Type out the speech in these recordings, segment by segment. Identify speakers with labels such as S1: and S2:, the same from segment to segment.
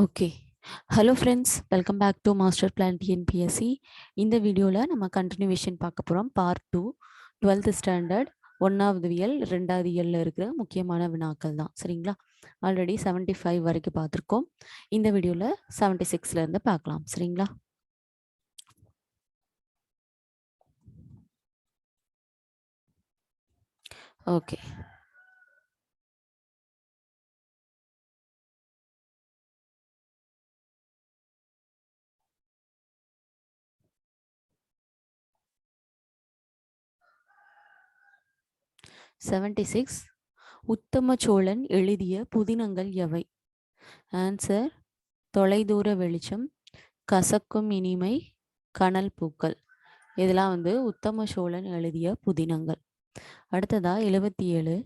S1: Okay. Hello friends. Welcome back to master plan TNPSC. இந்த வீடியோவில் நம்ம கண்டினியூவேஷன் பார்க்க போகிறோம் பார்ட் 2 12த் ஸ்டாண்டர்ட் ஒன்றாவது இயல் ரெண்டாவது இயலில் இருக்கிற முக்கியமான வினாக்கள் தான். சரிங்களா? ஆல்ரெடி 75 வரைக்கும் பார்த்துருக்கோம். இந்த வீடியோவில் செவன்ட்டி சிக்ஸ்லேருந்து பார்க்கலாம். சரிங்களா? ஓகே. செவன்டி சிக்ஸ் உத்தம சோழன் எழுதிய புதினங்கள் எவை? ஆன்சர் தொலைதூர வெளிச்சம் கசக்கும் இனிமை கனல் பூக்கள். இதெல்லாம் வந்து உத்தம சோழன் எழுதிய புதினங்கள். அடுத்ததா எழுபத்தி ஏழு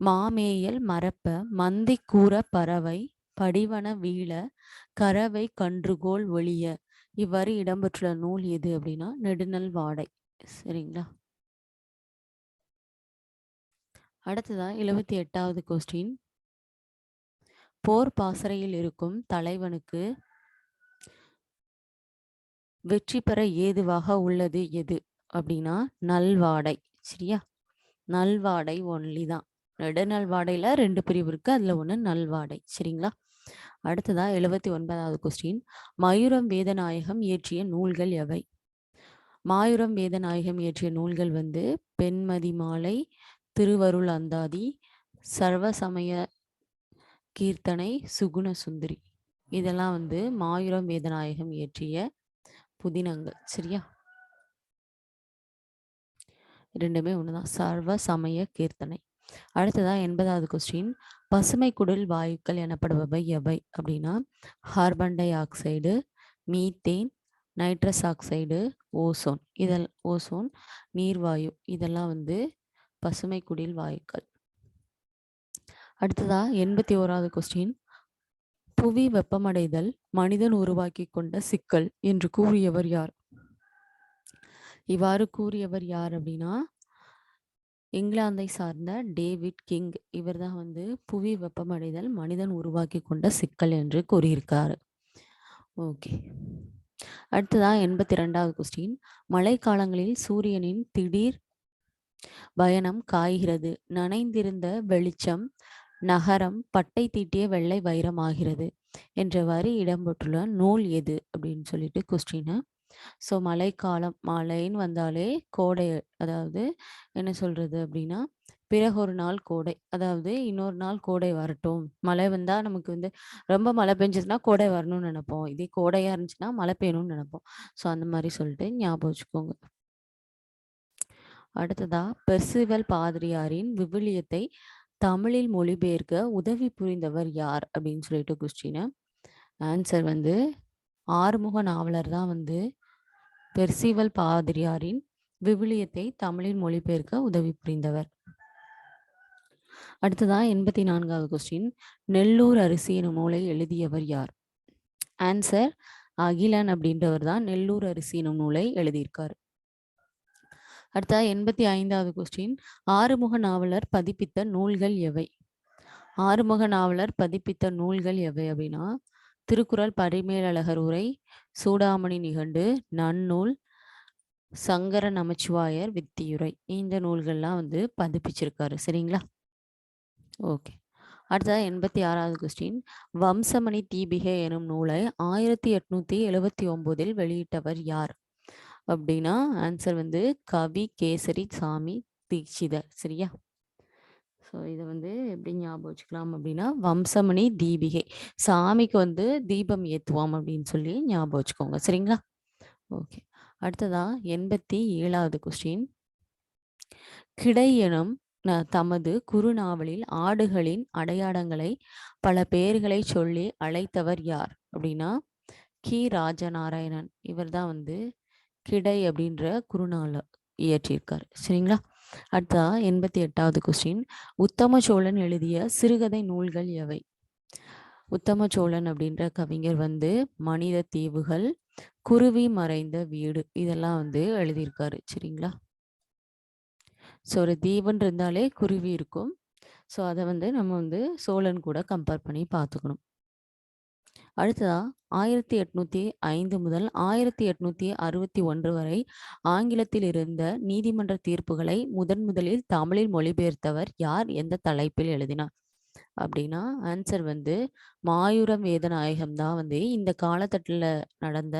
S1: மாமேயல் மரப்ப மந்தி கூற பறவை படிவன வீழ கறவை கன்றுகோல் ஒளிய இவ்வாறு இடம்பெற்றுள்ள நூல் எது அப்படின்னா நெடுநல் வாடை. சரிங்களா? அடுத்ததான் எழுபத்தி எட்டாவது கொஸ்டின் போர் பாசறையில் இருக்கும் தலைவனுக்கு வெற்றி பெற ஏதுவாக உள்ளது எது? அப்படின்னா நல்வாடை. சரியா? நல்வாடை ஒன்லி தான். நெடுநல்வாடையில ரெண்டு பிரிவு இருக்கு. அதுல ஒண்ணு நல்வாடை. சரிங்களா? அடுத்ததாக எழுபத்தி ஒன்பதாவது கொஸ்டின் மயூரம் வேதநாயகம் இயற்றிய நூல்கள் எவை? மாயூரம் வேதநாயகம் இயற்றிய நூல்கள் வந்து பெண்மதி மாலை திருவருள் அந்தாதி சர்வசமய கீர்த்தனை சுகுண சுந்தரி. இதெல்லாம் வந்து மாயூரம் வேதநாயகம் இயற்றிய புதினங்கள். சரியா? ரெண்டுமே ஒண்ணுதான். சர்வ சமய கீர்த்தனை. அடுத்ததா எண்பதாவது கொஸ்டின் பசுமை குடில் வாயுக்கள் எனப்படுபவை எவை? அப்படின்னா carbon dioxide methane nitrous oxide ozone. இதெல் ozone நீர்வாயு. இதெல்லாம் வந்து பசுமை குடில் வாயுக்கள். அடுத்ததா எண்பத்தி ஓராவது கொஸ்டின் புவி வெப்பமடைதல் மனிதன் உருவாக்கி கொண்ட சிக்கல் என்று கூறியவர் யார்? இவ்வாறு கூறியவர் யார் அப்படின்னா இங்கிலாந்தை சார்ந்த டேவிட் கிங். இவர் தான் வந்து புவி வெப்பமடைதல் மனிதன் உருவாக்கி கொண்ட சிக்கல் என்று கூறியிருக்காரு. ஓகே. அடுத்ததா எண்பத்தி ரெண்டாவது கொஸ்டின் மழைக்காலங்களில் சூரியனின் திடீர் பயணம் காய்கிறது. நனைந்திருந்த வெளிச்சம் நகரம் பட்டை தீட்டிய வெள்ளை வைரமாகிறது என்றவாறு இடம்பெற்றுள்ள நூல் எது? அப்படின்னு சொல்லிட்டு கொஸ்டின் ஸோ மழைக்காலம் மழைன்னு வந்தாலே கோடை அதாவது என்ன சொல்றது அப்படின்னா பிறகு ஒரு நாள் கோடை அதாவது இன்னொரு நாள் கோடை வரட்டும். மழை வந்தா நமக்கு வந்து ரொம்ப மழை பெஞ்சதுன்னா கோடை வரணும்னு நினைப்போம். இதே கோடையா இருந்துச்சுன்னா மழை பெய்யணும்னு நினைப்போம். ஸோ அந்த மாதிரி சொல்லிட்டு ஞாபகம் வச்சுக்கோங்க. அடுத்ததா பெர்சிவல் பாதிரியாரின் விவிலியத்தை தமிழில் மொழிபெயர்க்க உதவி புரிந்தவர் யார்? அப்படின்னு சொல்லிட்டு கொஸ்டின் ஆன்சர் வந்து ஆறுமுக நாவலர் தான் வந்து பெர்சிவல் பாதிரியாரின் விவிலியத்தை தமிழில் மொழிபெயர்க்க உதவி புரிந்தவர். அடுத்ததா எண்பத்தி நான்காவது கொஸ்டின் நெல்லூர் அரிசி எனும் நூலை எழுதியவர் யார்? ஆன்சர் அகிலன் அப்படின்றவர் தான் நெல்லூர் அரிசி எனும் நூலை எழுதியிருக்காரு. அடுத்த எண்பத்தி ஐந்தாவது கொஸ்டின் ஆறுமுக நாவலர் பதிப்பித்த நூல்கள் எவை? ஆறுமுக நாவலர் பதிப்பித்த நூல்கள் எவை அப்படின்னா திருக்குறள் பரிமேலழகர் உரை சூடாமணி நிகண்டு நன்னூல் சங்கர நமச்சிவாயர் வித்தியுரை. இந்த நூல்கள்லாம் வந்து பதிப்பிச்சிருக்காரு. சரிங்களா? ஓகே அடுத்ததாக எண்பத்தி ஆறாவது கொஸ்டின் வம்சமணி தீபிகை எனும் நூலை ஆயிரத்தி எட்நூத்தி எழுபத்தி ஒன்பதில் வெளியிட்டவர் யார்? அப்படின்னா ஆன்சர் வந்து கவி கேசரி சாமி தீட்சிதர் சரியா? ஸோ இதை வந்து எப்படி ஞாபகம் வச்சுக்கலாம் அப்படின்னா வம்சமணி தீபிகை. சாமிக்கு வந்து தீபம் ஏற்றுவோம் அப்படின்னு சொல்லி ஞாபகம் வச்சுக்கோங்க. சரிங்களா? ஓகே. அடுத்ததா எண்பத்தி ஏழாவது கொஸ்டின் கிடை எனும் தமது குறுநாவலில் ஆடுகளின் அடையாளங்களை பல பெயர்களை சொல்லி அழைத்தவர் யார்? அப்படின்னா கி. ராஜநாராயணன். இவர் தான் வந்து கிடை அப்படின்ற குறுநாள இயற்றியிருக்காரு. சரிங்களா? அடுத்தா எண்பத்தி எட்டாவது கொஸ்டின் உத்தம சோழன் எழுதிய சிறுகதை நூல்கள் எவை? உத்தம சோழன் அப்படின்ற கவிஞர் வந்து மனித தீவுகள் குருவி மறைந்த வீடு இதெல்லாம் வந்து எழுதியிருக்காரு. சரிங்களா? ஸோ ஒரு தீவுன்னு இருந்தாலே குருவி இருக்கும். ஸோ அதை வந்து நம்ம வந்து சோழன் கூட கம்பேர் பண்ணி பார்த்துக்கணும். அடுத்ததா ஆயிரத்தி எட்நூத்தி ஐந்து முதல் ஆயிரத்தி எட்நூத்தி அறுபத்தி ஒன்று வரை ஆங்கிலத்தில் இருந்த நீதிமன்ற தீர்ப்புகளை முதன் முதலில் தமிழில் மொழிபெயர்த்தவர் யார்? எந்த தலைப்பில் எழுதினார்? அப்படின்னா ஆன்சர் வந்து மாயூரம் வேதநாயகம் தான் வந்து இந்த காலத்தட்டில் நடந்த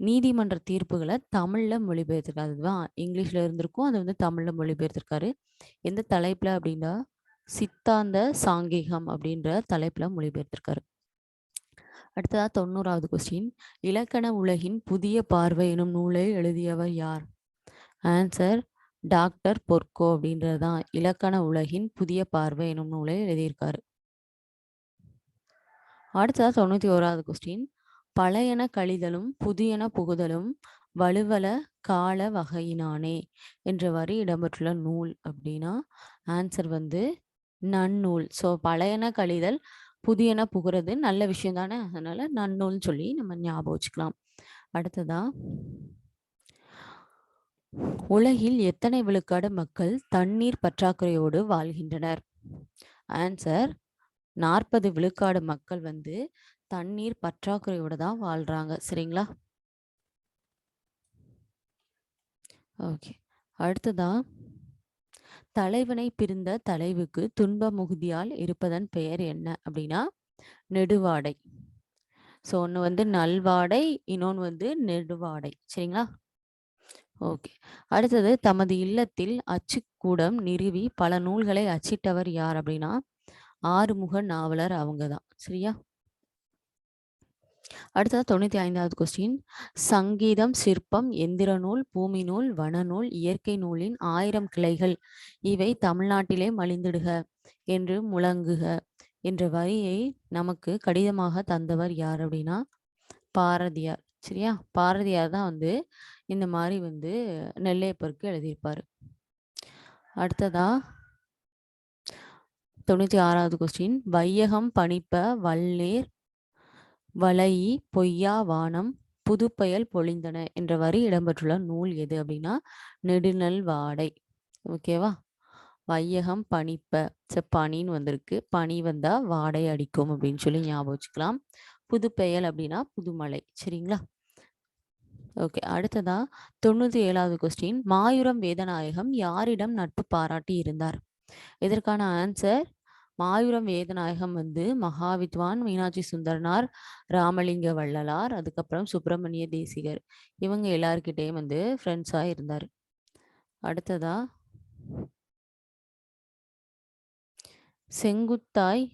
S1: நீதிமன்ற தீர்ப்புகளை தமிழ்ல மொழிபெயர்த்திருக்காரு. அதுதான் இங்கிலீஷ்ல இருந்திருக்கும் அது வந்து தமிழ்ல மொழிபெயர்த்திருக்காரு. எந்த தலைப்புல அப்படின்னா சித்தாந்த சாங்கிகம் அப்படின்ற தலைப்புல மொழிபெயர்த்திருக்காரு. அடுத்ததா தொண்ணூறாவது கொஸ்டின் இலக்கண உலகின் புதிய பார்வை எனும் நூலை எழுதியவர் யார்? ஆன்சர் டாக்டர் பொர்க்கோ அப்படின்றது தான் இலக்கண உலகின் புதிய பார்வை எனும் நூலை எழுதியிருக்காரு. அடுத்ததா தொண்ணூத்தி ஓராவது கொஸ்டின் பழையன கழிதலும் புதியன புகுதலும் வலுவல கால வகையினானே என்ற வரி இடம்பெற்றுள்ள நூல் அப்படின்னா ஆன்சர் வந்து நன்னூல். ஸோ பழையன கழிதல் புதியன புகிறது நல்ல விஷயம் தானே? அதனால நன்னூல்னு சொல்லி நம்ம ஞாபகம் வச்சுக்கலாம். அடுத்ததா உலகில் எத்தனை விழுக்காடு மக்கள் தண்ணீர் பற்றாக்குறையோடு வாழ்கின்றனர்? ஆன்சர் நாற்பது விழுக்காடு மக்கள் வந்து தண்ணீர் பற்றாக்குறையோடு தான் வாழ்றாங்க. சரிங்களா? ஓகே அடுத்ததான் தலைவனை பிரிந்த தலைவுக்கு துன்ப முகுதியால் இருப்பதன் பெயர் என்ன அப்படின்னா நெடுவாடை. ஸோ ஒன்று வந்து நல்வாடை இன்னொன்று வந்து நெடுவாடை. சரிங்களா? ஓகே. அடுத்தது தமது இல்லத்தில் அச்சுக்கூடம் நிறுவி பல நூல்களை அச்சிட்டவர் யார் அப்படின்னா ஆறுமுக நாவலர் அவங்க தான் சரியா? அடுத்தது தொண்ணூத்தி ஐந்தாவது கொஸ்டின் சங்கீதம் சிற்பம் எந்திர நூல் பூமி நூல் வனநூல் இயற்கை நூலின் ஆயிரம் கிளைகள். இவை தமிழ்நாட்டிலே மலிந்திடுக என்று முழங்குக என்ற வரியை நமக்கு கடிதமாக தந்தவர் யார் அப்படின்னா பாரதியார். சரியா? பாரதியார் தான் வந்து இந்த மாதிரி வந்து நெல்லையப்பருக்கு எழுதியிருப்பாரு. அடுத்ததா தொண்ணூத்தி ஆறாவது கொஸ்டின் வையகம் பணிப்ப வல்லேர் வளையி பொய்யா வானம் புதுப்பெயல் பொழிந்தன என்ற வரி இடம்பெற்றுள்ள நூல் எது அப்படின்னா நெடுநல் வாடை. ஓகேவா வையகம் பனிப்ப பனின்னு வந்திருக்கு. பனி வந்தா வாடை அடிக்கும் அப்படின்னு சொல்லி ஞாபகம் வச்சுக்கலாம். புதுப்பெயல் அப்படின்னா புதுமலை. சரிங்களா? ஓகே அடுத்ததா தொண்ணூத்தி ஏழாவது கொஸ்டின் மாயுரம் வேதநாயகம் யாரிடம் நட்பு பாராட்டி இருந்தார்? இதற்கான ஆன்சர் மாயூரம் வேதநாயகம் வந்து மகாவித்வான் மீனாட்சி சுந்தரனார் ராமலிங்க வள்ளலார் அதுக்கப்புறம் சுப்பிரமணிய தேசிகர். இவங்க எல்லாருக்கிட்டையும் வந்து ஃப்ரெண்ட்ஸாக இருந்தார். அடுத்ததா? செங்குத்தாய்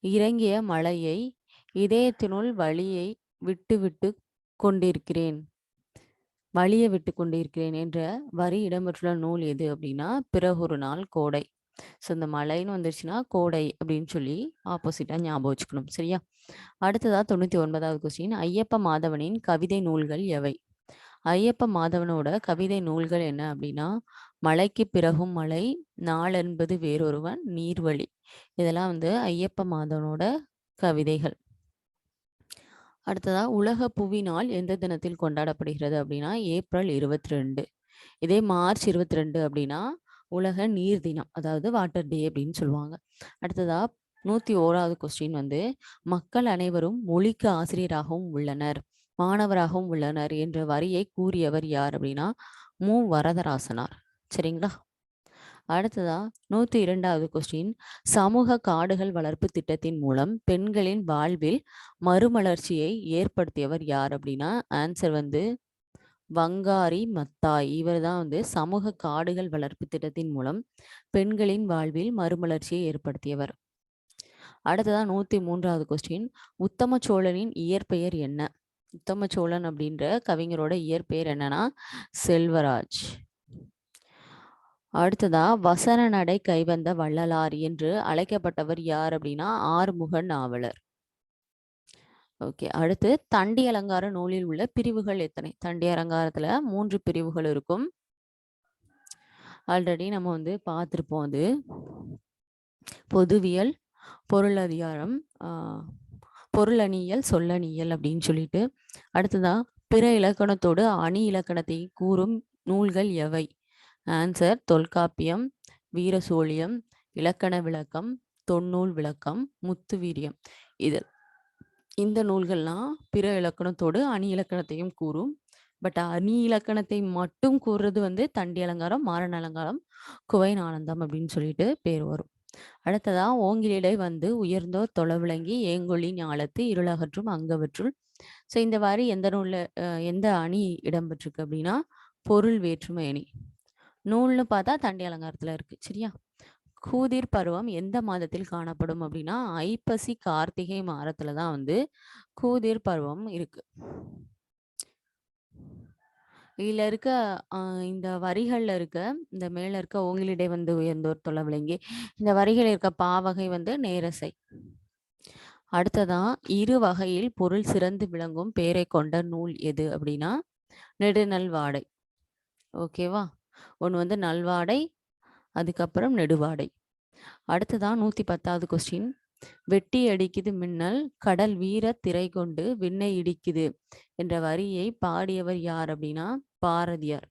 S1: இறங்கிய மலையை இதயத்தினுள் வழியை விட்டு விட்டு கொண்டிருக்கிறேன். வழியை விட்டு கொண்டிருக்கிறேன் என்ற வரி இடம்பெற்றுள்ள நூல் எது அப்படின்னா பிறகொரு நாள் கோடை. ஸோ இந்த மழைன்னு வந்துருச்சுன்னா கோடை அப்படின்னு சொல்லி ஆப்போசிட்டாக ஞாபகம் வச்சுக்கணும். சரியா? அடுத்ததா தொண்ணூற்றி ஒன்பதாவது கொஸ்டின் ஐயப்ப மாதவனின் கவிதை நூல்கள் எவை? ஐயப்ப மாதவனோட கவிதை நூல்கள் என்ன அப்படின்னா மழைக்கு பிறகும் மழை நாள் என்பது வேறொருவன் நீர்வழி. இதெல்லாம் வந்து ஐயப்ப மாதவனோட கவிதைகள். அடுத்ததா உலக புவி நாள் எந்த தினத்தில் கொண்டாடப்படுகிறது? அப்படின்னா ஏப்ரல் இருபத்தி ரெண்டு. இதே மார்ச் இருபத்தி ரெண்டு அப்படின்னா உலக நீர் தினம் அதாவது வாட்டர் டே அப்படின்னு சொல்லுவாங்க. அடுத்ததா நூத்தி ஓராவது கொஸ்டின் வந்து மக்கள் அனைவரும் மொழிக்கு ஆசிரியராகவும் உள்ளனர் மாணவராகவும் உள்ளனர் என்ற வரியை கூறியவர் யார் அப்படின்னா மு. வரதராசனார். சரிங்களா? அடுத்ததா நூத்தி இரண்டாவது கொஸ்டின் சமூக காடுகள் வளர்ப்பு திட்டத்தின் மூலம் பெண்களின் வாழ்வில் மறுமலர்ச்சியை ஏற்படுத்தியவர் யார் அப்படின்னா ஆன்சர் வந்து வங்காரி மத்தாய் இவர் தான் வந்து சமூக காடுகள் வளர்ப்பு திட்டத்தின் மூலம் பெண்களின் வாழ்வில் மறுமலர்ச்சியை ஏற்படுத்தியவர். அடுத்ததான் நூத்தி மூன்றாவது கொஸ்டின் உத்தம சோழனின் இயற்பெயர் என்ன? உத்தம சோழன் அப்படின்ற கவிஞரோட இயற்பெயர் என்னன்னா செல்வராஜ். அடுத்ததா வசன நடை கைவந்த வள்ளலார் என்று அழைக்கப்பட்டவர் யார் அப்படின்னா ஆறுமுக நாவலர். ஓகே. அடுத்து தண்டி அலங்கார நூலில் உள்ள பிரிவுகள் எத்தனை? தண்டி அலங்காரத்துல மூன்று பிரிவுகள் இருக்கும். ஆல்ரெடி நம்ம வந்து பார்த்துருப்போம் அது. பொதுவியல் பொருளதிகாரம் பொருளணியல் சொல்லணியல் அப்படின்னு சொல்லிட்டு. அடுத்ததா பிற இலக்கணத்தோடு அணி இலக்கணத்தை கூறும் நூல்கள் எவை? ஆன்சர் தொல்காப்பியம் வீரசோழியம் இலக்கண விளக்கம் தொன்னூல் விளக்கம் முத்துவீரியம். இதில் இந்த நூல்கள்லாம் பிற இலக்கணத்தோடு அணி இலக்கணத்தையும் கூறும். பட் அணி இலக்கணத்தை மட்டும் கூறுறது வந்து தண்டி அலங்காரம் மாறன் அலங்காரம் குவை ஆனந்தம் அப்படின்னு சொல்லிட்டு பேர் வரும். அடுத்ததா ஓங்கிலிடை வந்து உயர்ந்தோர் தொலை விளங்கி ஏங்கொழி ஞாலத்து இருளகற்றும் அங்கவற்றுள். ஸோ இந்த வாரி எந்த நூலில் எந்த அணி இடம்பெற்றிருக்கு அப்படின்னா பொருள் வேற்றுமை அணி. நூல்னு பார்த்தா தண்டி அலங்காரத்தில் இருக்கு. சரியா? கூதிர் பருவம் எந்த மாதத்தில் காணப்படும் அப்படின்னா ஐப்பசி கார்த்திகை மாதத்துல தான் வந்து கூதிர் பருவம் இருக்கு. இதுல இருக்க இந்த வரிகள்ல இருக்க இந்த மேல இருக்க ஓங்கிலிடை வந்து உயர்ந்தோர் தொலை விளங்கி இந்த வரிகள் இருக்க பாவகை வந்து நேரசை. அடுத்ததான் இரு வகையில் பொருள் சிறந்து விளங்கும் பேரை கொண்ட நூல் எது அப்படின்னா நெடுநல்வாடை. ஓகேவா? ஒன்று வந்து நல்வாடை அதுக்கப்புறம் நெடுவாடை. அடுத்ததான் நூத்தி பத்தாவது கொஸ்டின் வெட்டி அடிக்குது மின்னல் கடல் வீர திரை கொண்டு விண்ணை இடிக்குது என்ற வரியை பாடியவர் யார் அப்படின்னா பாரதியார்.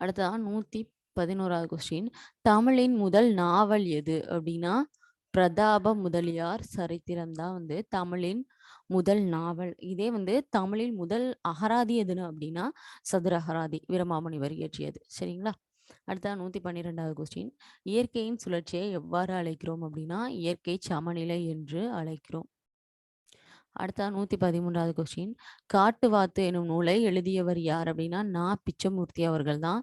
S1: அடுத்ததான் நூத்தி பதினோராவது கொஸ்டின் தமிழின் முதல் நாவல் எது அப்படின்னா பிரதாப முதலியார் சரித்திரம் தான் வந்து தமிழின் முதல் நாவல். இதே வந்து தமிழில் முதல் அகராதி எதுன்னு அப்படின்னா சதுர அகராதி வீரமாமுனிவர் இயற்றியது சரிங்களா? அடுத்த நூத்தி பன்னிரெண்டாவது கொஸ்டின் இயற்கையின் சுழற்சியை எவ்வாறு அழைக்கிறோம் அப்படின்னா இயற்கை சமநிலை என்று அழைக்கிறோம். அடுத்த நூத்தி பதிமூன்றாவது கொஸ்டின் காட்டுவாத்து எனும் நூலை எழுதியவர் யார் அப்படின்னா நா. பிச்சமூர்த்தி அவர்கள் தான்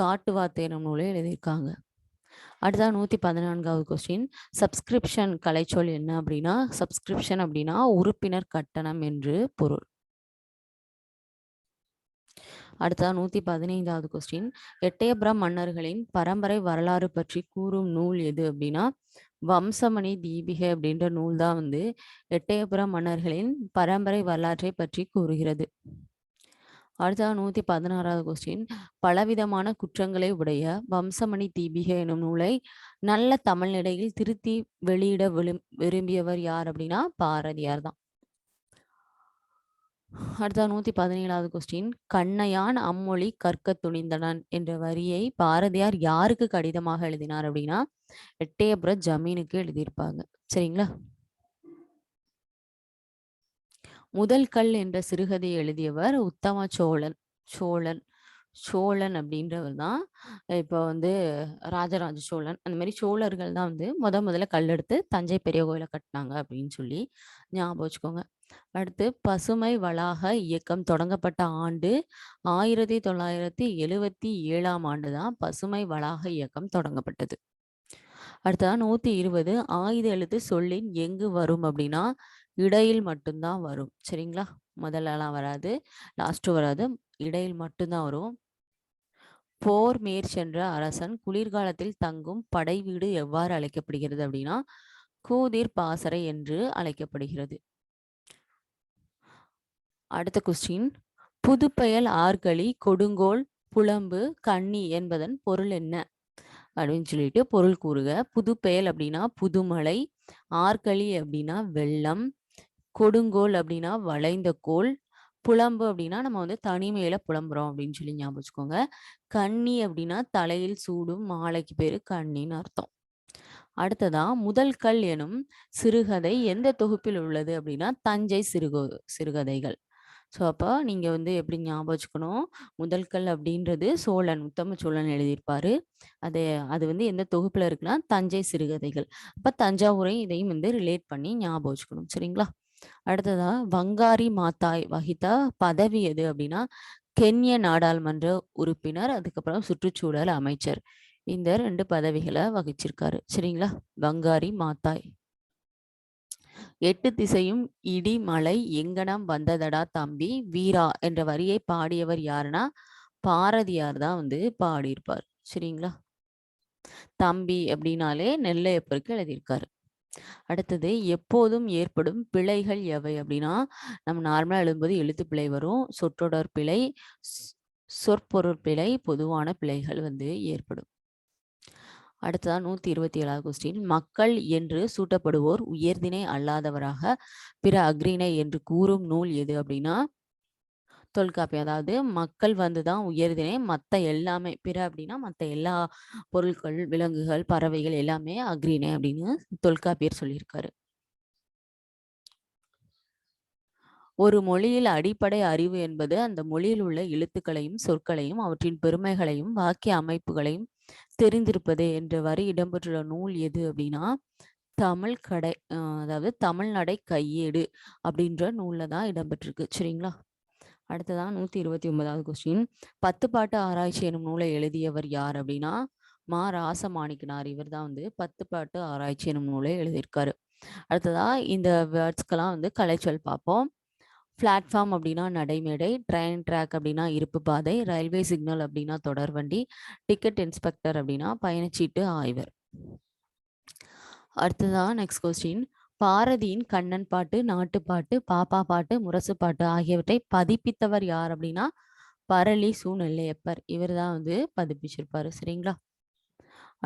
S1: காட்டுவாத்து எனும் நூலை எழுதியிருக்காங்க. அடுத்தா நூற்றி பதினான்காவது கொஸ்டின் சப்ஸ்கிரிப்ஷன் கலைச்சொல் என்ன அப்படின்னா சப்ஸ்கிரிப்ஷன் அப்படின்னா உறுப்பினர் கட்டணம் என்று பொருள். அடுத்தா நூற்றி பதினைந்தாவது கொஸ்டின் எட்டயபுரம் மன்னர்களின் பரம்பரை வரலாறு பற்றி கூறும் நூல் எது அப்படின்னா வம்சமணி தீபிகை அப்படின்ற நூல் தான் வந்து எட்டயபுரம் மன்னர்களின் பரம்பரை வரலாற்றை பற்றி கூறுகிறது. அடுத்தது நூத்தி பதினாறாவது கொஸ்டின் பலவிதமான குற்றங்களை உடைய வம்சமணி தீபிகை எனும் நூலை நல்ல தமிழ் நிலையில் திருத்தி வெளியிட விரும்பியவர் யார் அப்படின்னா பாரதியார் தான். அடுத்த நூத்தி பதினேழாவது கொஸ்டின் கண்ணையான் அம்மொழி கற்க துணிந்தனன் என்ற வரியை பாரதியார் யாருக்கு கடிதமாக எழுதினார் அப்படின்னா எட்டயபுர ஜமீனுக்கு எழுதியிருப்பாங்க. சரிங்களா? முதல் கல் என்ற சிறுகதை எழுதியவர் உத்தம சோழன் சோழன் சோழன் அப்படின்றவர் தான். இப்போ வந்து ராஜராஜ சோழன். அந்த மாதிரி சோழர்கள் தான் வந்து முத முதல்ல கல்லெடுத்து தஞ்சை பெரிய கோயிலை கட்டினாங்க அப்படின்னு சொல்லி ஞாபகம் வச்சுக்கோங்க. அடுத்து பசுமை வளாக இயக்கம் தொடங்கப்பட்ட ஆண்டு ஆயிரத்தி தொள்ளாயிரத்தி எழுவத்தி ஏழாம் ஆண்டு தான் பசுமை வளாக இயக்கம் தொடங்கப்பட்டது. அடுத்ததான் நூத்தி இருபது ஆயுத எழுத்து சொல்லின் எங்கு வரும் அப்படின்னா இடையில் மட்டும்தான் வரும். சரிங்களா? முதல்லலாம் வராது. லாஸ்ட்டு வராது. இடையில் மட்டும்தான் வரும். போர் மேற் சென்ற அரசன் குளிர்காலத்தில் தங்கும் படை வீடு எவ்வாறு அழைக்கப்படுகிறது அப்படின்னா கூதிர் பாசறை என்று அழைக்கப்படுகிறது. அடுத்த கொஸ்டின் புதுப்பெயல் ஆர்களி கொடுங்கோல் புலம்பு கன்னி என்பதன் பொருள் என்ன? அப்படின்னு சொல்லிட்டு பொருள் கூறுக. புதுப்பெயல் அப்படின்னா புதுமலை ஆர்களி அப்படின்னா வெள்ளம் கொடுங்கோல் அப்படின்னா வளைந்த கோல் புலம்பு அப்படின்னா நம்ம வந்து தனிமையில புலம்புறோம் அப்படின்னு சொல்லி ஞாபகம் வச்சுக்கோங்க. கன்னி அப்படின்னா தலையில் சூடும் மாலைக்கு பேரு கண்ணின்னு அர்த்தம். அடுத்ததா முதல் கல் எனும் சிறுகதை எந்த தொகுப்பில் உள்ளது அப்படின்னா தஞ்சை சிறுகோ சிறுகதைகள். ஸோ அப்போ நீங்கள் வந்து எப்படி ஞாபகம் வச்சுக்கணும்? முதல் கல் அப்படின்றது சோழன் உத்தம சோழன் எழுதியிருப்பாரு. அது அது வந்து எந்த தொகுப்பில் இருக்குன்னா தஞ்சை சிறுகதைகள். அப்போ தஞ்சாவூரையும் இதையும் வந்து ரிலேட் பண்ணி ஞாபகம் வச்சுக்கணும். சரிங்களா? அடுத்ததா வங்காரி மாத்தாய் வகித்த பதவி எது அப்படின்னா கென்ய நாடாளுமன்ற உறுப்பினர் அதுக்கப்புறம் சுற்றுச்சூழல் அமைச்சர். இந்த ரெண்டு பதவிகளை வகிச்சிருக்காரு. சரிங்களா? வங்காரி மாத்தாய். எட்டு திசையும் இடி மலை எங்கனம் வந்ததடா தம்பி வீரா என்ற வரியை பாடியவர் யாருன்னா பாரதியார் தான் வந்து பாடியிருப்பார். சரிங்களா? தம்பி அப்படின்னாலே நெல்லையப்பருக்கு எழுதியிருக்காரு. அடுத்தது எப்போதும் ஏற்படும் பிழைகள் எவை அப்படின்னா நம்ம நார்மலாக எழுதும்போது எழுத்து பிழை வரும். சொற்றொடர் பிழை சொற்பொருள் பிழை பொதுவான பிழைகள் வந்து ஏற்படும். அடுத்ததான் நூத்தி இருபத்தி ஏழாவது கொஸ்டின் மக்கள் என்று சூட்டப்படுவோர் உயர்தினை அல்லாதவராக பிற அக்ரிணை என்று கூறும் நூல் எது அப்படின்னா தொல்காப்பி அதாவது மக்கள் வந்து தான் உயர்தினை மற்ற எல்லாமே பிற அப்படின்னா மற்ற எல்லா பொருட்கள் விலங்குகள் பறவைகள் எல்லாமே அக்ரிணை அப்படின்னு தொல்காப்பியர் சொல்லியிருக்காரு. ஒரு மொழியில் அடிப்படை அறிவு என்பது அந்த மொழியில் உள்ள எழுத்துக்களையும் சொற்களையும் அவற்றின் பெருமைகளையும் வாக்கிய அமைப்புகளையும் தெரிந்திருப்பது என்ற வரி இடம்பெற்றுள்ள நூல் எது அப்படின்னா தமிழ் கடை அதாவது தமிழ்நடை கையேடு அப்படின்ற நூலில் தான் இடம்பெற்றிருக்கு. சரிங்களா? அடுத்ததான் நூற்றி இருபத்தி ஒன்பதாவது கொஸ்டின் பத்து பாட்டு ஆராய்ச்சி எனும் நூலை எழுதியவர் யார் அப்படின்னா மா. ராசமாணிக்கனார். இவர் தான் வந்து பத்து பாட்டு ஆராய்ச்சி எனும் நூலை எழுதியிருக்காரு. அடுத்ததா இந்த வேர்ட்ஸ்க்கெல்லாம் வந்து கலைச்சொல் பார்ப்போம். பிளாட்ஃபார்ம் அப்படின்னா நடைமேடை ட்ரெயின் ட்ராக் அப்படின்னா இருப்பு பாதை ரயில்வே சிக்னல் அப்படின்னா தொடர்வண்டி டிக்கெட் இன்ஸ்பெக்டர் அப்படின்னா பயணச்சீட்டு ஆய்வர். அடுத்ததான் நெக்ஸ்ட் கொஸ்டின் பாரதியின் கண்ணன் பாட்டு நாட்டுப்பாட்டு பாப்பா பாட்டு முரசு பாட்டு ஆகியவற்றை பதிப்பித்தவர் யார் அப்படின்னா பரளி சூழ்நிலையப்பர் இவர் தான் வந்து பதிப்பிச்சிருப்பாரு. சரிங்களா?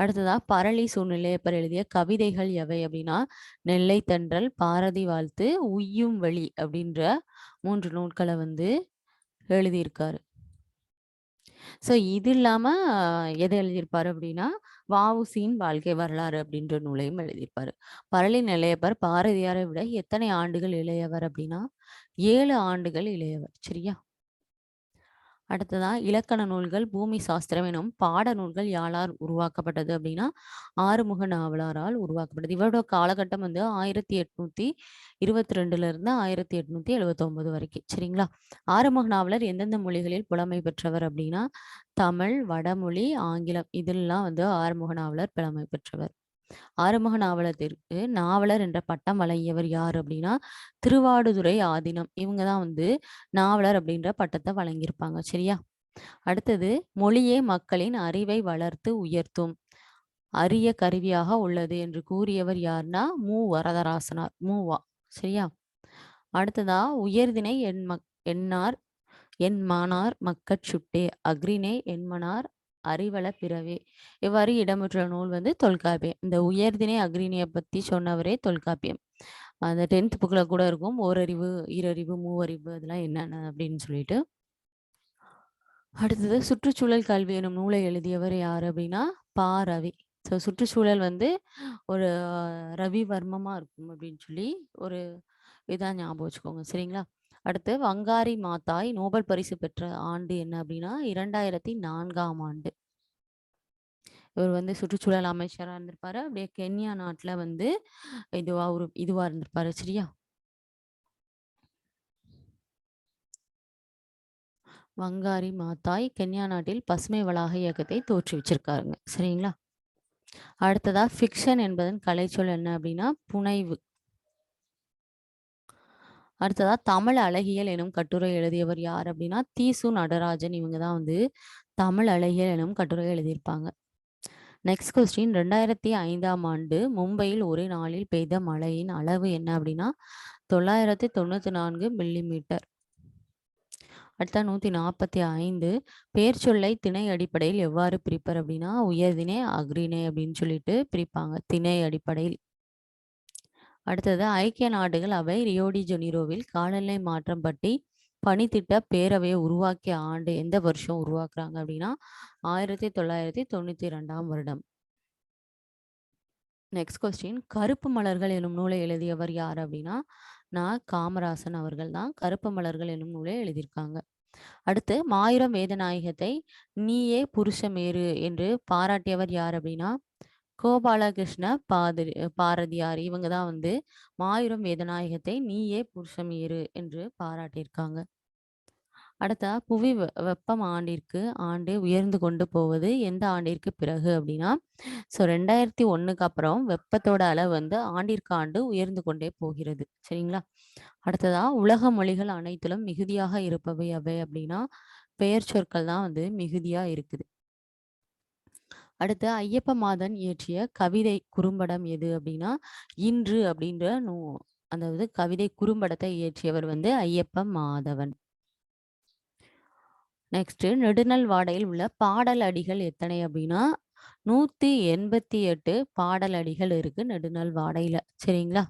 S1: அடுத்ததா பரளி சூழ்நிலையப்பர் எழுதிய கவிதைகள் எவை அப்படின்னா நெல்லை தென்றல் பாரதி வாழ்த்து உய்யும் வழி அப்படின்ற மூன்று நூல்களை வந்து எழுதியிருக்காரு. ஸோ இது இல்லாம எதை எழுதியிருப்பார் அப்படின்னா வஉசியின் வாழ்க்கை வரலாறு அப்படின்ற நூலையும் எழுதியிருப்பார். பரளி நிலையப்பர் பாரதியாரை விட எத்தனை ஆண்டுகள் இளையவர் அப்படின்னா ஏழு ஆண்டுகள் இளையவர் சரியா? அடுத்ததாக இலக்கண நூல்கள் பூமி சாஸ்திரம் எனும் பாட நூல்கள் யாழார் உருவாக்கப்பட்டது அப்படின்னா ஆறுமுக நாவலாரால் உருவாக்கப்பட்டது. இவரோட காலகட்டம் வந்து ஆயிரத்தி எட்நூத்தி இருபத்தி ரெண்டுல இருந்து ஆயிரத்தி எட்நூத்தி எழுபத்தி ஒன்பது வரைக்கும். சரிங்களா? ஆறுமுக நாவலர் எந்தெந்த மொழிகளில் புலமை பெற்றவர் அப்படின்னா தமிழ் வடமொழி ஆங்கிலம் இதெல்லாம் வந்து ஆறுமுக நாவலர் புலமை பெற்றவர். ஆறுமுக நாவலத்திற்கு நாவலர் என்ற பட்டம் வழங்கியவர் யார் அப்படின்னா திருவாடுதுறை ஆதீனம். இவங்க தான் வந்து நாவலர் அப்படின்ற பட்டத்தை வழங்கியிருப்பாங்க. சரியா? அடுத்தது மொழியே மக்களின் அறிவை வளர்த்து உயர்த்தும் அரிய கருவியாக உள்ளது என்று கூறியவர் யார்னா மு. வரதராசனார் மூவா சரியா? அடுத்ததா உயர்தினை என் மக் என்னார் என் மானார் மக்கட் சுட்டே அக்ரினே என்மனார் அறிவள பிறவே. இவ்வாறு இடம்பெற்ற நூல் வந்து தொல்காப்பியம். இந்த உயர்தினை அக்ரிணியை பத்தி சொன்னவரே தொல்காப்பியம். அந்த டென்த் புக்கில் கூட இருக்கும் ஓரறிவு ஈரறிவு மூவறிவு அதெல்லாம் என்னென்ன அப்படின்னு சொல்லிட்டு. அடுத்தது சுற்றுச்சூழல் கல்வி எனும் நூலை எழுதியவர் யார் அப்படின்னா பா. ரவி. ஸோ சுற்றுச்சூழல் வந்து ஒரு ரவி வர்மமாக இருக்கும் அப்படின்னு சொல்லி ஒரு இதான் ஞாபகம் வச்சுக்கோங்க. சரிங்களா? அடுத்து வங்காரி மாதாய் நோபல் பரிசு பெற்ற ஆண்டு என்ன அப்படின்னா இரண்டாயிரத்தி நான்காம் ஆண்டு. இவர் வந்து சுற்றுச்சூழல் அமைச்சராக இருந்திருப்பாரு. அப்படியே கென்யா நாட்டில் வந்து இதுவா ஒரு இதுவா இருந்திருப்பாரு சரியா? வங்காரி மாத்தாய் கென்யா நாட்டில் பசுமை வளாக இயக்கத்தை தோற்றுவிச்சிருக்காருங்க சரிங்களா? அடுத்ததா ஃபிக்ஷன் என்பதன் கலைச்சொல் என்ன அப்படின்னா புனைவு. அடுத்ததா தமிழ் அழகியல் எனும் கட்டுரை எழுதியவர் யார் அப்படின்னா தீசு நடராஜன். இவங்க தான் வந்து தமிழ் அழகியல் எனும் கட்டுரை எழுதியிருப்பாங்க. நெக்ஸ்ட் கொஸ்டின் ரெண்டாயிரத்தி ஐந்தாம் ஆண்டு மும்பையில் ஒரு நாளில் பெய்த மழையின் அளவு என்ன அப்படின்னா தொள்ளாயிரத்தி தொண்ணூத்தி நான்கு மில்லிமீட்டர் அடுத்த நூத்தி நாற்பத்தி ஐந்து. பேர் சொல்லை திணை அடிப்படையில் எவ்வாறு பிரிப்பர் அப்படின்னா உயர்திணை அக்ரிணை அப்படின்னு சொல்லிட்டு பிரிப்பாங்க. திணை அடிப்படையில். அடுத்தது ஐக்கிய நாடுகள் அவை ரியோடி ஜெனிரோவில் காலநிலை மாற்றம் பற்றி பணித்திட்ட பேரவையை உருவாக்கிய ஆண்டு எந்த வருஷம் உருவாக்குறாங்க அப்படின்னா ஆயிரத்தி தொள்ளாயிரத்தி தொண்ணூத்தி ரெண்டாம் வருடம். நெக்ஸ்ட் கொஸ்டின் கருப்பு மலர்கள் எனும் நூலை எழுதியவர் யார் அப்படின்னா நான் காமராசன் அவர்கள் தான் கருப்பு மலர்கள் எனும் நூலை எழுதியிருக்காங்க. அடுத்து மாயுரம் வேதநாயகத்தை நீயே புருஷமேறு என்று பாராட்டியவர் யார் அப்படின்னா கோபாலகிருஷ்ண பாதிரி பாரதியார் இவங்க தான் வந்து மாயுரம் வேதநாயகத்தை நீயே புருஷம் ஏறு என்று பாராட்டியிருக்காங்க. அடுத்தா புவி வெப்பம் ஆண்டிற்கு ஆண்டு உயர்ந்து கொண்டு போவது எந்த ஆண்டிற்கு பிறகு? அப்படின்னா ஸோ ரெண்டாயிரத்தி ஒன்றுக்கு அப்புறம் வெப்பத்தோட அளவு வந்து ஆண்டிற்கு ஆண்டு உயர்ந்து கொண்டே போகிறது. சரிங்களா? அடுத்ததா உலக மொழிகள் அனைத்திலும் மிகுதியாக இருப்பவை அவை அப்படின்னா பெயர் சொற்கள் தான் வந்து மிகுதியாக இருக்குது. அடுத்து ஐயப்ப மாதன் இயற்றிய கவிதை குறும்படம் எது அப்படின்னா இன்று அப்படின்ற நூ அதாவது கவிதை குறும்படத்தை இயற்றியவர் வந்து ஐயப்ப மாதவன். நெக்ஸ்ட் நெடுநல் வாடையில் உள்ள பாடல் அடிகள் எத்தனை அப்படின்னா நூத்தி எண்பத்தி எட்டு பாடல் அடிகள் இருக்கு நெடுநல் வாடையில. சரிங்களா?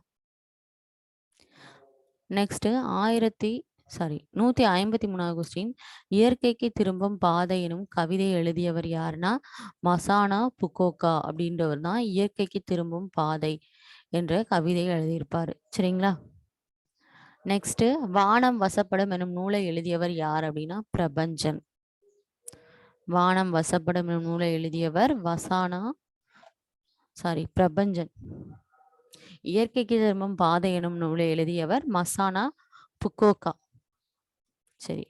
S1: நெக்ஸ்ட் ஆயிரத்தி சாரி. நூத்தி ஐம்பத்தி மூணாவது கொஸ்டின் இயற்கைக்கு திரும்பும் பாதை எனும் கவிதை எழுதியவர் யாருன்னா மசானா புக்கோக்கா அப்படின்றவர் தான் இயற்கைக்கு திரும்பும் பாதை என்ற கவிதை எழுதியிருப்பாரு. சரிங்களா? நெக்ஸ்ட் வானம் வசப்படும் எனும் நூலை எழுதியவர் யார் அப்படின்னா பிரபஞ்சன். வானம் வசப்படும் எனும் நூலை எழுதியவர் வசானா சாரி பிரபஞ்சன். இயற்கைக்கு திரும்பும் பாதை எனும் நூலை எழுதியவர் மசானா புக்கோக்கா சரி.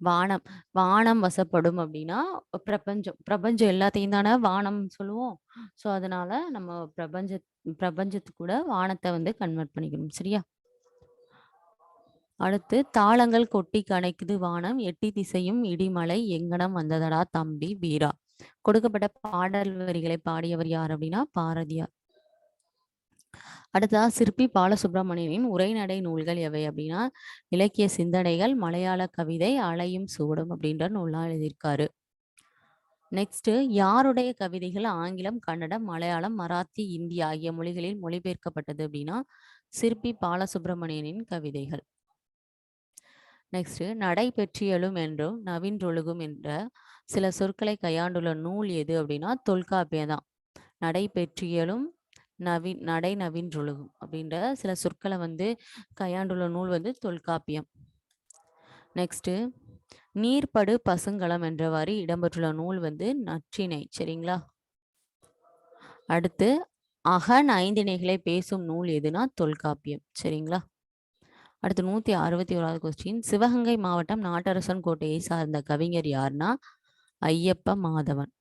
S1: வானம் வானம் வசப்படும் அப்படின்னா பிரபஞ்சம். பிரபஞ்சம் எல்லாத்தையும் தானே வானம் சொல்லுவோம். ஸோ அதனால நம்ம பிரபஞ்ச பிரபஞ்சத்து கூட வானத்தை வந்து கன்வெர்ட் பண்ணிக்கணும். சரியா? அடுத்து தாளங்கள் கொட்டி கணைக்குது வானம். எட்டி திசையும் இடிமலை. எங்கனம் வந்ததடா தம்பி வீரா. கொடுக்கப்பட்ட பாடல் வரிகளை பாடியவர் யார் அப்படின்னா பாரதியார். அடுத்ததா சிற்பி பாலசுப்ரமணியனின் உரைநடை நூல்கள் எவை? அப்படின்னா இலக்கிய சிந்தனைகள் மலையாள கவிதை அலையும் சூடும் அப்படின்ற நூல்லாம் எழுதியிருக்காரு. நெக்ஸ்ட் யாருடைய கவிதைகள் ஆங்கிலம் கன்னடம் மலையாளம் மராத்தி இந்தி ஆகிய மொழிகளில் மொழிபெயர்க்கப்பட்டது அப்படின்னா சிற்பி பாலசுப்ரமணியனின் கவிதைகள். நெக்ஸ்ட் நடைபெற்றியலும் என்றும் நவீன்றொழுகும் என்ற சில சொற்களை கையாண்டுள்ள நூல் எது அப்படின்னா தொல்காப்பியம் தான் நடைபெற்றியலும் நவீன் நடை நவீன்றொழுகும் அப்படின்ற சில சொற்களை வந்து கையாண்டுள்ள நூல் வந்து தொல்காப்பியம். நெக்ஸ்ட் நீர்படு பசுங்கலம் என்றவாறு இடம்பெற்றுள்ள நூல் வந்து நற்றிணை சரிங்களா? அடுத்து அகன் ஐந்திணைகளை பேசும் நூல் எதுனா தொல்காப்பியம் சரிங்களா? அடுத்து நூத்தி அறுபத்தி ஓராவது கொஸ்டின் சிவகங்கை மாவட்டம் நாட்டரசன் கோட்டையை சார்ந்த கவிஞர் யார்னா? ஐயப்ப மாதவன்.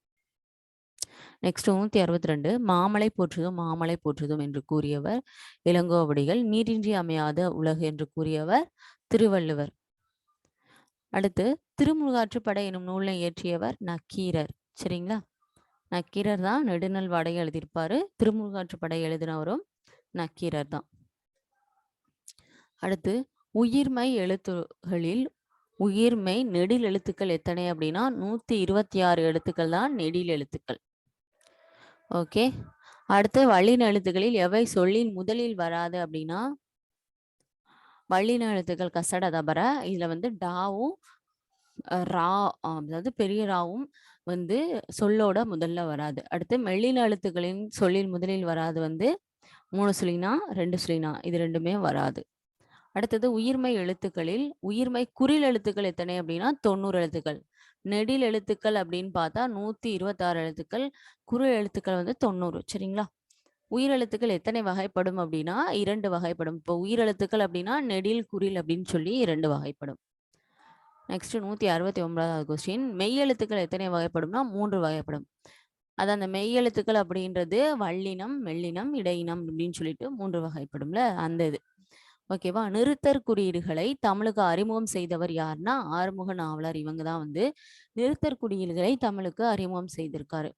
S1: நெக்ஸ்ட் நூத்தி அறுபத்தி ரெண்டு மாமலை போற்றுதும் மாமலை போற்றுதும் என்று கூறியவர். இளங்கோவடிகள் நீரின்றி அமையாத உலகு என்று கூறியவர். திருவள்ளுவர். அடுத்து திருமுருகாற்றுப்படை எனும் நூலை இயற்றியவர் நக்கீரர். சரிங்களா? நக்கீரர் தான் நெடுநல் வடை எழுதியிருப்பாரு. திருமுருகாற்றுப்படை எழுதினவரும் நக்கீரர் தான். அடுத்து உயிர்மை எழுத்துகளில் உயிர்மை நெடில் எழுத்துக்கள் எத்தனை? அப்படின்னா நூத்தி இருபத்தி ஆறு எழுத்துக்கள் தான் நெடில் எழுத்துக்கள். ஓகே. அடுத்து வள்ளின எழுத்துக்களில் எவை சொல்லின் முதலில் வராது அப்படின்னா வள்ளின எழுத்துக்கள் கசட தபர இதுல வந்து டாவும் ரா அதாவது பெரிய ராவும் வந்து சொல்லோட முதல்ல வராது. அடுத்து மெல்லின எழுத்துக்களின் சொல்லில் முதலில் வராது வந்து மூணு சுழினா ரெண்டு சுழினா இது ரெண்டுமே வராது. அடுத்தது உயிர்மை எழுத்துக்களில் உயிர்மை குறில் எழுத்துக்கள் எத்தனை அப்படின்னா தொண்ணூறு எழுத்துக்கள். நெடில் எழுத்துக்கள் அப்படின்னு பார்த்தா நூத்தி இருபத்தாறு எழுத்துக்கள் குறு எழுத்துக்கள் வந்து தொண்ணூறு சரிங்களா? உயிரெழுத்துக்கள் எத்தனை வகைப்படும் அப்படின்னா இரண்டு வகைப்படும். இப்போ உயிரெழுத்துக்கள் அப்படின்னா நெடில் குறில் அப்படின்னு சொல்லி இரண்டு வகைப்படும். நெக்ஸ்ட் நூத்தி அறுபத்தி ஒன்பதாவது கொஸ்டின் மெய் எழுத்துக்கள் எத்தனை வகைப்படும்னா மூன்று வகைப்படும். அது அந்த மெய்யெழுத்துக்கள் அப்படின்றது வள்ளினம் மெல்லினம் இடையினம் அப்படின்னு சொல்லிட்டு மூன்று வகைப்படும்ல அந்த இது. ஓகேவா நிறுத்தற் குறியீடுகளை தமிழுக்கு அறிமுகம் செய்தவர் யாருன்னா ஆறுமுக நாவலர் இவங்க தான் வந்து நிறுத்தற் குறியீடுகளை தமிழுக்கு அறிமுகம் செய்திருக்காரு.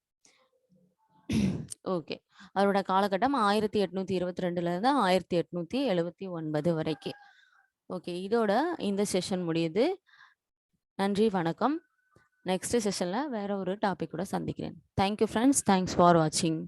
S1: ஓகே அவரோட காலகட்டம் ஆயிரத்தி எட்நூத்தி இருபத்தி ரெண்டுல இருந்து ஆயிரத்தி எட்நூத்தி எழுபத்தி ஒன்பது வரைக்கும் ஓகே இதோட இந்த செஷன் முடியுது. நன்றி வணக்கம். நெக்ஸ்ட் செஷன்ல வேற ஒரு டாபிக் கூட சந்திக்கிறேன். தேங்க்யூ ஃப்ரெண்ட்ஸ் தேங்க்ஸ் ஃபார் வாட்சிங்